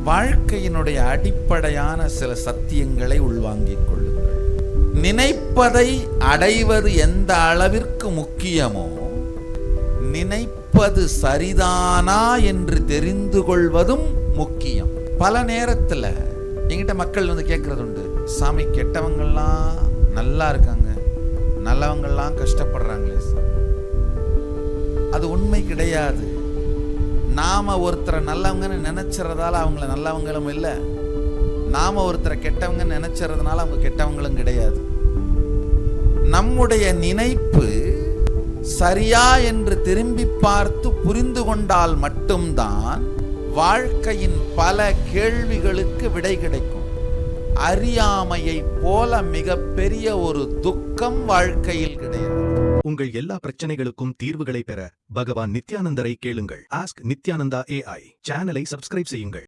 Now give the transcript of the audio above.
வாழ்க்கையினுடைய அடிப்படையான சில சத்தியங்களை உள்வாங்கிக் கொள்ளுங்கள். நினைப்பதை அடைவது எந்த அளவிற்கு முக்கியமோ நினைப்பது சரிதானா என்று தெரிந்து கொள்வதும் முக்கியம். பல நேரத்தில் என்கிட்ட மக்கள் வந்து கேட்கறது உண்டு சாமி கெட்டவங்கள்லாம் நல்லா இருக்காங்க. நல்லவங்கள்லாம் கஷ்டப்படுறாங்களே சார் அது உண்மை கிடையாது. நாம் ஒருத்தரை நல்லவங்கன்னு நினச்சிறதால அவங்கள நல்லவங்களும் இல்லை. நாம் ஒருத்தரை கெட்டவங்கன்னு நினச்சிறதுனால அவங்க கெட்டவங்களும் கிடையாது. நம்முடைய நினைப்பு சரியா என்று திரும்பி பார்த்து புரிந்து கொண்டால் மட்டும்தான் வாழ்க்கையின் பல கேள்விகளுக்கு விடை கிடைக்கும். அறியாமையை போல மிகப்பெரிய ஒரு துக்கம் வாழ்க்கையில் கிடையாது. உங்கள் எல்லா பிரச்சனைகளுக்கும் தீர்வுகளை பெற பகவான் நித்யானந்தரை கேளுங்கள். ஆஸ்க் நித்யானந்தா ஏஐ சேனலை சப்ஸ்கிரைப் செய்யுங்கள்.